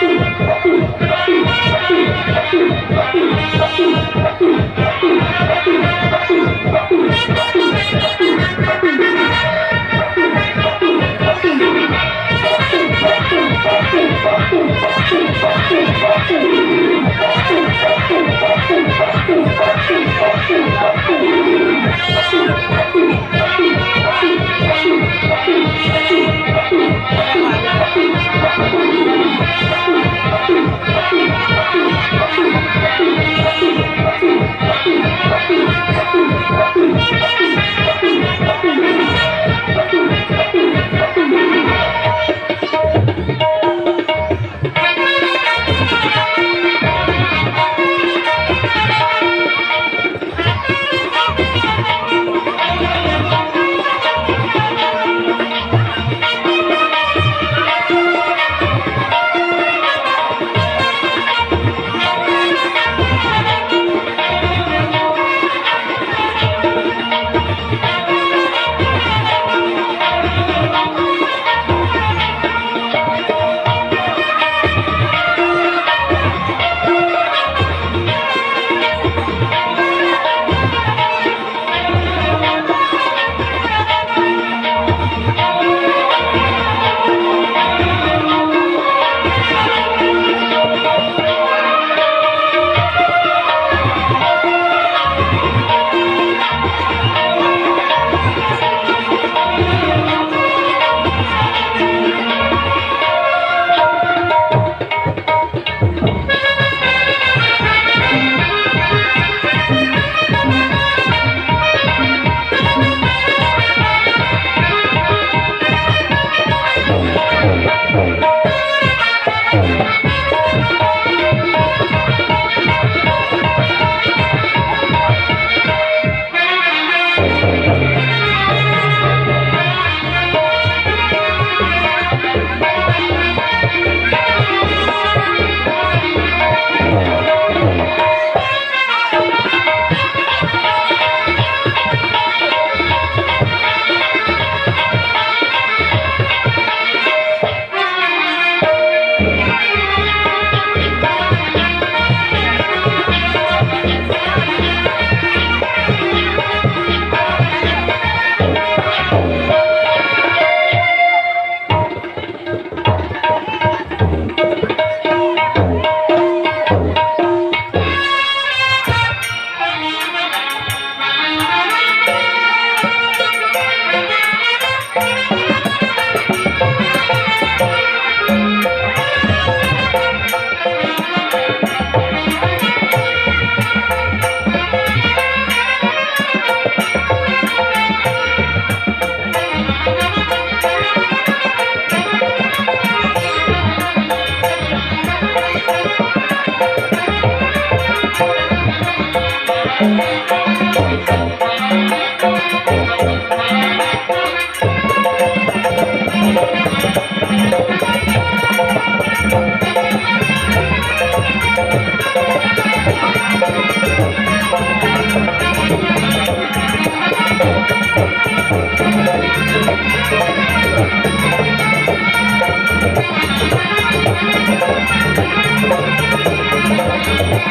Thank you.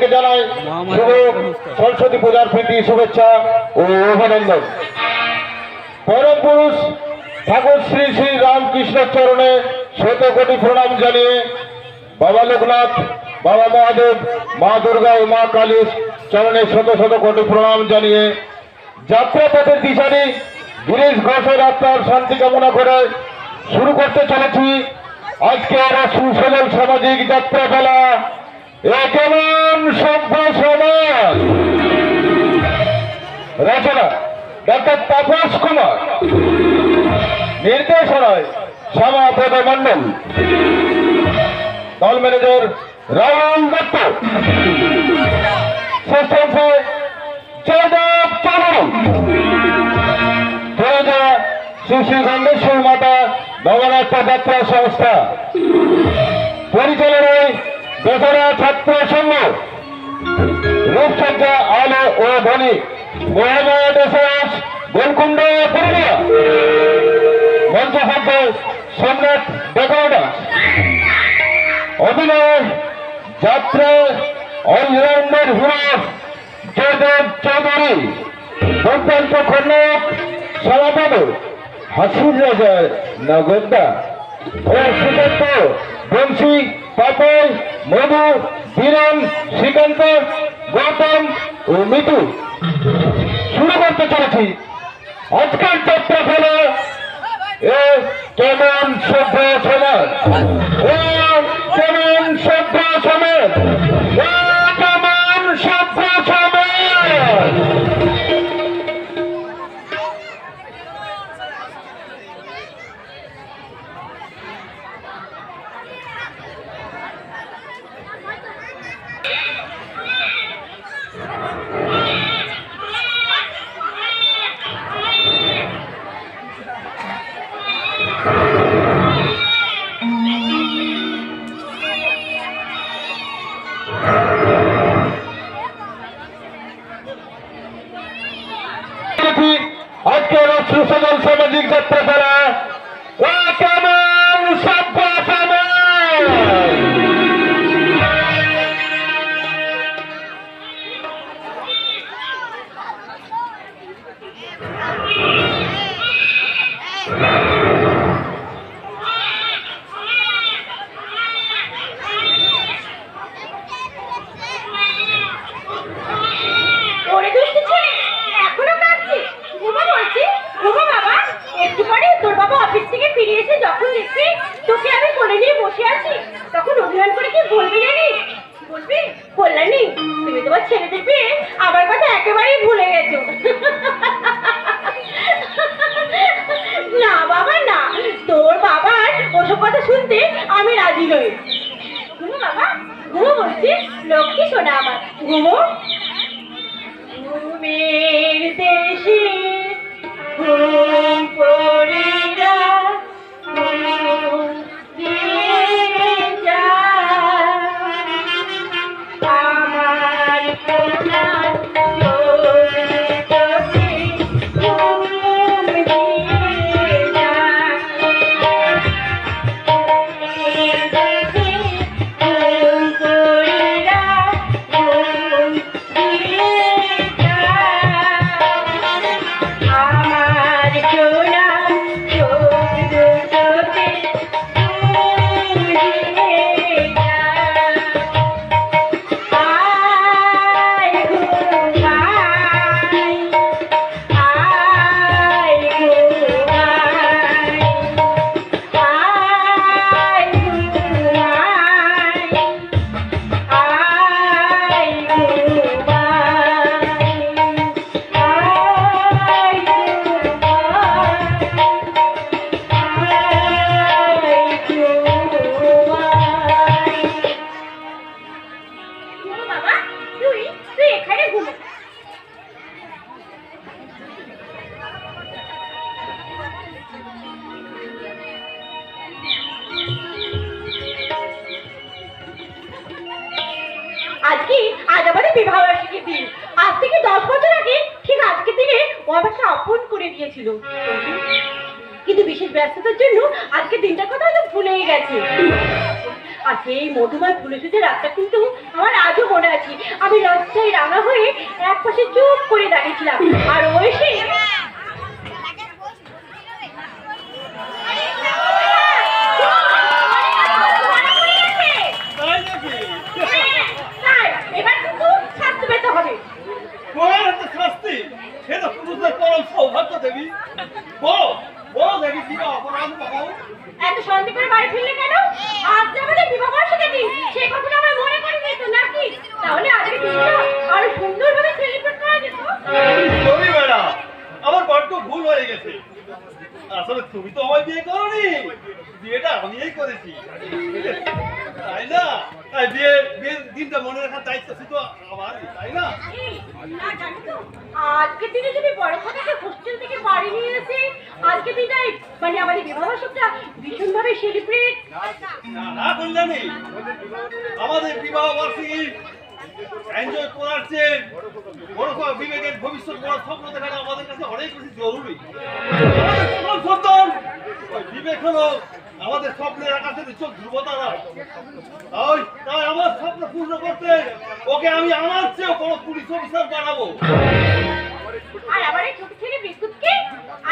দর্শককে জানাই শুভ সরস্বতী পূজার প্রীতি শুভেচ্ছা ও অভিনন্দন। পরম পুরুষ ঠাকুর শ্রী শ্রী রামকৃষ্ণ চরণে শত কোটি প্রণাম জানিয়ে বাবা লোকনাথ বাবা মহাদেব মা দুর্গা ও মা কালী চরণে শত শত কোটি প্রণাম জানিয়ে যাত্রাপথের দিশারি গিরিশ ঘোষের আত্মার শান্তি কামনা করে শুরু করতে চলেছি। আজকে আমরা সুসবল সামাজিক যাত্রা খেলা এ কেমন সভ্য সমাজ। রচনা ডক্টর তাপস কুমার। নির্দেশনায় শ্যামাপদ মন্ডল দল ম্যানেজার রাহুল দত্ত। জয়দেব চৌধুরী। প্রয়োজা শ্রী শ্রী গঙ্গেশ্বর মাতা নবনাথ যাত্রা সংস্থা। পরিচালনায় দোসরা ছাত্র সংঘ রূপচর্চা আলো ও ধ্বনি মোহাম্মদ এসএস গোলকুণ্ড পুরুলিয়া মঞ্চসজ্জ সম্রাট বেগৌডা অভিনয়, যাত্রা অলরাউন্ডার হিরো জয়দেব চৌধুরী, দুর্দান্ত খন্ডক সভাপদ হাসির রাজা নগদ্দা ও সুদত্ত বংশী, পাপল, মধু, বীরন, শ্রীকান্ত, গৌতম ও মিতু শুরু করতে চলেছি। আজকের যাত্রা খেলা এ কেমন সভ্য সমাজ? কেমন সভ্য সমাজ? লক্ষ্মী শোনা আমার। ঘুমো। ঘুমের দেশে ঘুম সেই মধুময় ফুলে সুজে রাতটা তাই না? বিয়ে বিয়ের দিনটা মনে রাখার দায়িত্ব শুধু আমার তাই না? এই, না জানো তো, আজকের দিনে যদি বড় কথাকে হোস্টেল থেকে বাড়ি নিয়ে এসে আজকে দিনটাই মানে আমাদের বিবাহ বার্ষিকটা ভীষণভাবে সেলিব্রেট না না কল্যাণী। আমাদের বিবাহ বার্ষিকী এনজয় করার চেয়ে বড় বিবেকের ভবিষ্যৎ বড় স্বপ্ন দেখাটা আমাদের কাছে অনেক বেশি জরুরি। সন্তান বিবেক হলো আমাদের স্বপ্নের আকাশে চোখ ধ্রুবতা তাই তাই আমার স্বপ্ন পূর্ণ করতে ওকে আমি আমার চেয়েও বড় পুলিশ অফিসার বানাবো। আর আমার এই ছোট ছেলে বিস্কুটকে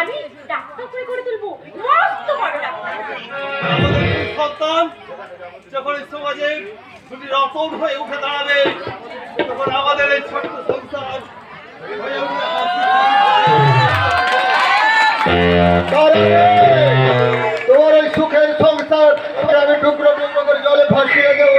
আমি ডাক্তার করে করে তুলবো। মস্ত বড় ডাক্তার। আমাদের সন্তান যখন এই দুটি রতন হয়ে উঠে দাঁড়াবে। তখন আমাদের এই ছোট্ট সংসার হয়ে তোমার ওই সুখের সংসার আমি টুকরো টুকরো করে জলে ভাসিয়ে দেবো।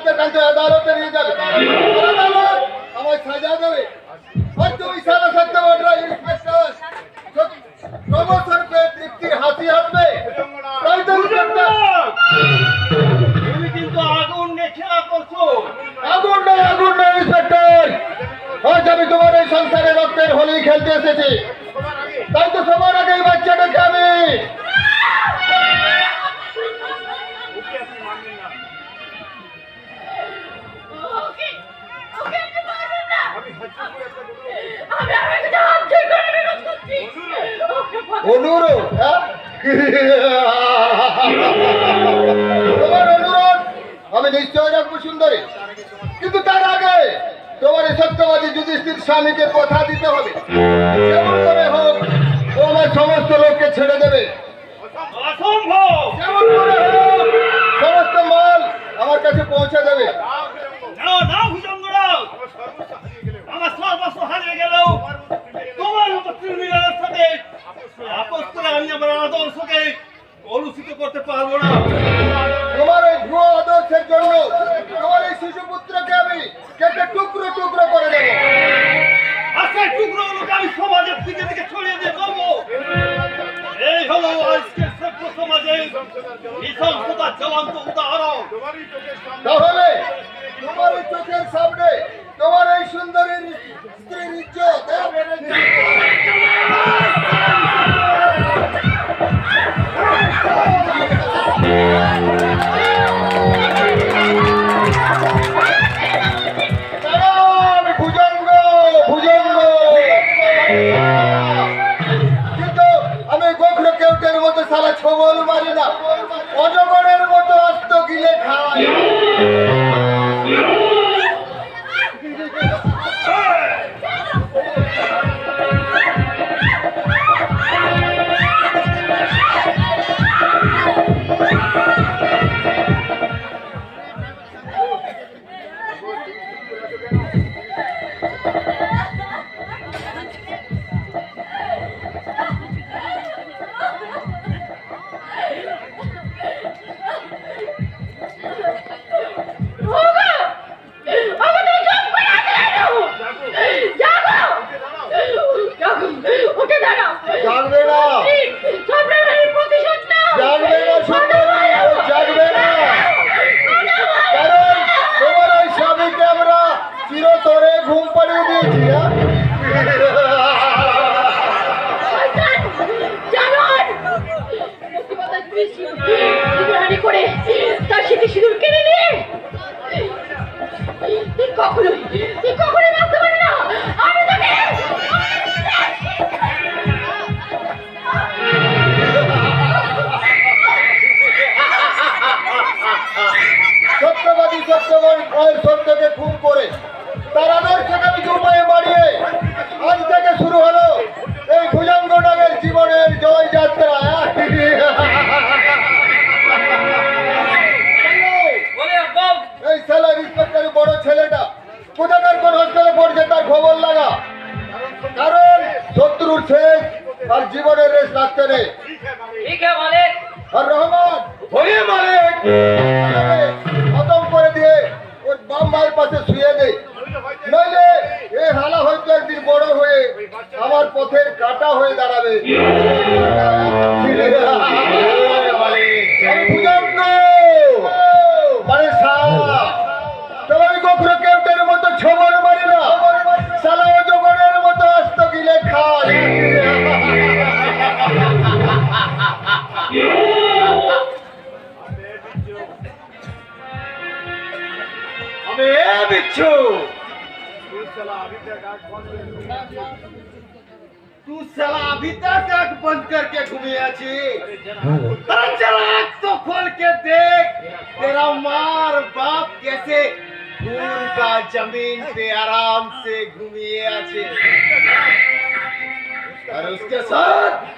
ছেলে টানতে টানতে আদালতে নিয়ে যাবে অনুরোধ হ্যাঁ? তোমার অনুরোধ আমি নিশ্চয় রাখব সুন্দরী। কিন্তু তার আগে তোমার সত্যবাদী যুধিষ্ঠির স্বামীকে কথা দিতে হবে। যেমন করে হোক ও আমার সমস্ত লোককে ছেড়ে দেবে। যেমন করে হোক সমস্ত মাল আমার কাছে পৌঁছে দেবে। আমার সর্বস্ব হারিয়ে গেলেও তোমার মতো তৃণমূলের সাথে আপোষ করে আমি আমার আদর্শকে কলুষিত করতে পারব না খতম করে দিয়ে ওর বাম মায়ের পাশে শুয়ে দেয় নইলে এ হালা হয়তো একদিন বড় হয়ে আমার পথের কাটা হয়ে দাঁড়াবে। बेचो तू साला अभी तक आँख बंद करके घूमे अच्छी अरे हाँ चला आँख तो खोल के देख। तेरा मार बाप कैसे फूल हाँ। का ज़मीन पे आराम से घूमिए अच्छे और उसके साथ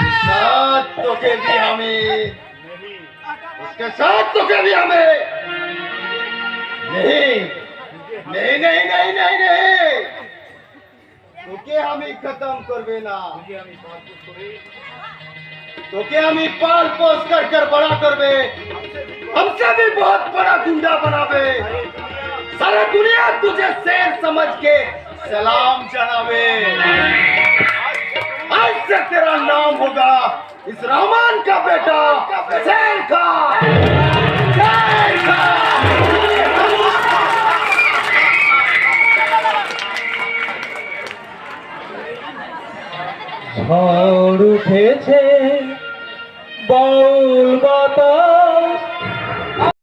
साथ तो कभी हमें। उसके साथ तो कभी हमें। नहीं नहीं नहीं नहीं नहीं नहीं তোকে আমি খতম করবে না তোকে আমি पाल पोस कर कर बड़ा करबे हमसे भी बहुत बड़ा गुंडा बनावे सारा दुनिया तुझे शेर समझ के सलाम जनावे आज से तेरा नाम होगा इस रहमान का बेटा शेर खान ঝড় উঠেছে বাউল বাতাস